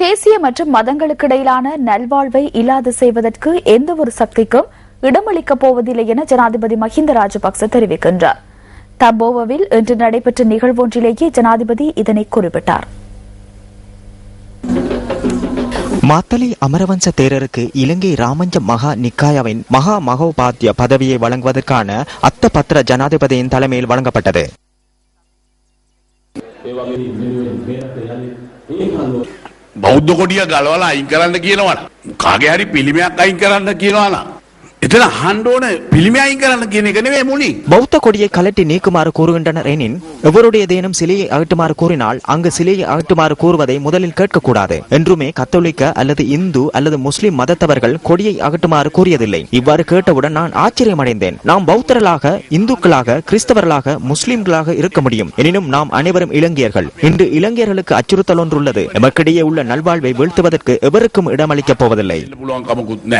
தேசிய மற்றும் மதங்களுக்கு இடையிலான நல்வாழ்வை இல்லாது செய்வதற்கு எந்த ஒரு சக்திக்கும் இடமளிக்கப் போவதில்லை என ஜனாதிபதி மஹிந்த ராஜபக்ச தெரிவிக்கின்றார். தம்போவவில் இன்று நடைபெற்ற நிகழ்வொன்றிலேயே ஜனாதிபதி இதனை குறிப்பிட்டார். மாத்தலை அமரவன்ச தேரருக்கு இலங்கை ராமஞ்ச மகா நிக்காயாவின் மகா மகோபாத்திய பதவியை வழங்குவதற்கான அத்த பத்திர ஜனாதிபதியின் தலைமையில் வழங்கப்பட்டது. බෞද්ධ කොටිය ගලවලා අයින් කරන්න කියනවන. කාගේ හරි පිළිමයක් අයින් කරන්න කියනවාන. එතන හන්ඩෝන පිළිමි අයින් කරන්න කියන එක නෙවේ මුලින්. பௌத்த கொடியை கலட்டி நீக்குமாறு கூறுகின்றனர் எனின் எவருடையதேனும் சிலையை அகட்டுமாறு கூறினால் அங்கு சிலையை அகட்டுமாறு கூறுவதை முதலில் கேட்கக்கூடாது என்றுமே கத்தோலிக்க அல்லது இந்து அல்லது முஸ்லிம் மதத்தவர்கள் கொடியை அகட்டுமாறு கூறியதில்லை இவ்வாறு கேட்டவுடன் நான் ஆச்சரியமடைந்தேன் நாம் பௌத்தர்களாக இந்துக்களாக கிறிஸ்தவர்களாக முஸ்லிம்களாக இருக்க முடியும் எனினும் நாம் அனைவரும் இலங்கையர்கள் இன்று இலங்கையர்களுக்கு அச்சுறுத்தல் ஒன்றுள்ளது எமக்கிடையே உள்ள நல்வாழ்வை வீழ்த்துவதற்கு எவருக்கும் இடமளிக்கப் போவதில்லை පුළුවන් කමකුත් නෑ.